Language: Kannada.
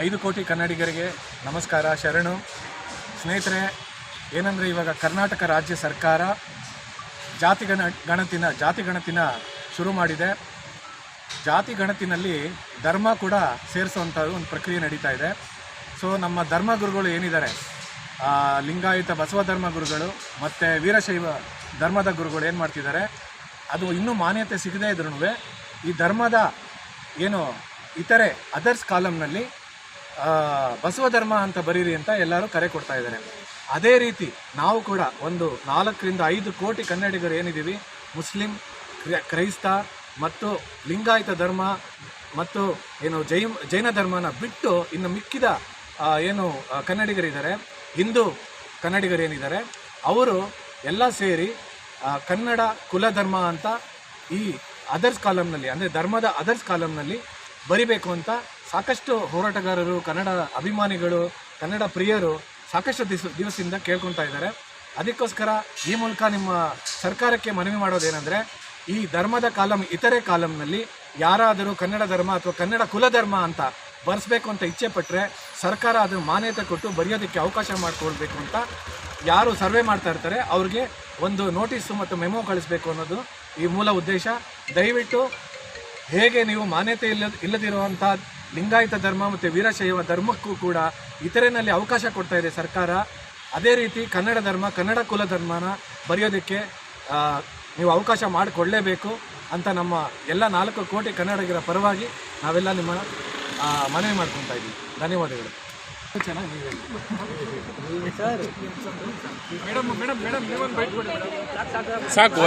ಐದು ಕೋಟಿ ಕನ್ನಡಿಗರಿಗೆ ನಮಸ್ಕಾರ, ಶರಣು. ಸ್ನೇಹಿತರೆ, ಏನಂದರೆ ಇವಾಗ ಕರ್ನಾಟಕ ರಾಜ್ಯ ಸರ್ಕಾರ ಜಾತಿ ಗಣ, ಗಣತಿನ, ಜಾತಿ ಗಣತಿನ ಶುರು ಮಾಡಿದೆ. ಜಾತಿ ಗಣತಿನಲ್ಲಿ ಧರ್ಮ ಕೂಡ ಸೇರಿಸುವಂಥ ಒಂದು ಪ್ರಕ್ರಿಯೆ ನಡೀತಾ ಇದೆ. ಸೊ ನಮ್ಮ ಧರ್ಮ ಗುರುಗಳು ಏನಿದ್ದಾರೆ? ಲಿಂಗಾಯತ ಬಸವ ಧರ್ಮ ಗುರುಗಳು ಮತ್ತು ವೀರಶೈವ ಧರ್ಮದ ಗುರುಗಳು ಏನು ಮಾಡ್ತಿದ್ದಾರೆ? ಅದು ಇನ್ನೂ ಮಾನ್ಯತೆ ಸಿಗದೇ ಇದ್ರೂ ಈ ಧರ್ಮದ ಏನು ಇತರೆ ಅದರ್ಸ್ ಕಾಲಮ್ನಲ್ಲಿ ಬಸವ ಧರ್ಮ ಅಂತ ಬರೀರಿ ಅಂತ ಎಲ್ಲರೂ ಕರೆ ಕೊಡ್ತಾ ಇದ್ದಾರೆ. ಅದೇ ರೀತಿ ನಾವು ಕೂಡ ಒಂದು ನಾಲ್ಕರಿಂದ ಐದು ಕೋಟಿ ಕನ್ನಡಿಗರು ಏನಿದ್ದೀವಿ? ಮುಸ್ಲಿಂ ಕ್ರೈಸ್ತ ಮತ್ತು ಲಿಂಗಾಯತ ಧರ್ಮ ಮತ್ತು ಏನು ಜೈ ಜೈನ ಧರ್ಮನ ಬಿಟ್ಟು ಇನ್ನು ಮಿಕ್ಕಿದ ಏನು ಕನ್ನಡಿಗರಿದ್ದಾರೆ. ಹಿಂದೂ ಕನ್ನಡಿಗರೇನಿದ್ದಾರೆ ಅವರು ಎಲ್ಲ ಸೇರಿ ಕನ್ನಡ ಕುಲಧರ್ಮ ಅಂತ ಈ ಅದರ್ಸ್ ಕಾಲಮ್ನಲ್ಲಿ, ಅಂದರೆ ಧರ್ಮದ ಅದರ್ಸ್ ಕಾಲಮ್ನಲ್ಲಿ ಬರಿಬೇಕು ಅಂತ ಸಾಕಷ್ಟು ಹೋರಾಟಗಾರರು, ಕನ್ನಡ ಅಭಿಮಾನಿಗಳು, ಕನ್ನಡ ಪ್ರಿಯರು ಸಾಕಷ್ಟು ದಿವಸ, ದಿವಸದಿಂದ ಕೇಳ್ಕೊತಾ ಇದ್ದಾರೆ. ಅದಕ್ಕೋಸ್ಕರ ಈ ಮೂಲಕ ನಿಮ್ಮ ಸರ್ಕಾರಕ್ಕೆ ಮನವಿ ಮಾಡೋದೇನೆಂದರೆ, ಈ ಧರ್ಮದ ಕಾಲಂ, ಇತರೆ ಕಾಲಂನಲ್ಲಿ ಯಾರಾದರೂ ಕನ್ನಡ ಧರ್ಮ ಅಥವಾ ಕನ್ನಡ ಕುಲಧರ್ಮ ಅಂತ ಬರೆಸ್ಬೇಕು ಅಂತ ಇಚ್ಛೆ ಪಟ್ಟರೆ ಸರ್ಕಾರ ಅದನ್ನು ಮಾನ್ಯತೆ ಕೊಟ್ಟು ಬರೆಯೋದಕ್ಕೆ ಅವಕಾಶ ಮಾಡಿಕೊಳ್ಬೇಕು ಅಂತ ಯಾರು ಸರ್ವೆ ಮಾಡ್ತಾ ಇರ್ತಾರೆ, ಅವ್ರಿಗೆ ಒಂದು ನೋಟಿಸು ಮತ್ತು ಮೆಮೊ ಕಳಿಸ್ಬೇಕು ಅನ್ನೋದು ಈ ಮೂಲ ಉದ್ದೇಶ. ದಯವಿಟ್ಟು ಹೇಗೆ ನೀವು ಮಾನ್ಯತೆ ಇಲ್ಲ ಇಲ್ಲದಿರುವಂಥ ಲಿಂಗಾಯತ ಧರ್ಮ ಮತ್ತು ವೀರಶೈವ ಧರ್ಮಕ್ಕೂ ಕೂಡ ಇತರೆನಲ್ಲಿ ಅವಕಾಶ ಕೊಡ್ತಾ ಇದೆ ಸರ್ಕಾರ. ಅದೇ ರೀತಿ ಕನ್ನಡ ಧರ್ಮ ಕನ್ನಡ ಕುಲ ಧರ್ಮನ ಬರೆಯೋದಕ್ಕೆ ನೀವು ಅವಕಾಶ ಮಾಡಿಕೊಡಲೇಬೇಕು ಅಂತ ನಮ್ಮ ಎಲ್ಲ ನಾಲ್ಕು ಕೋಟಿ ಕನ್ನಡಿಗರ ಪರವಾಗಿ ನಾವೆಲ್ಲ ನಿಮ್ಮ ಆ, ಮನವಿ ಮಾಡ್ಕೊತಾ ಇದ್ದೀವಿ. ಧನ್ಯವಾದಗಳು. ಚೆನ್ನಾಗಿ ನೀವು ಮೇಡಮ್ ಸಾಕು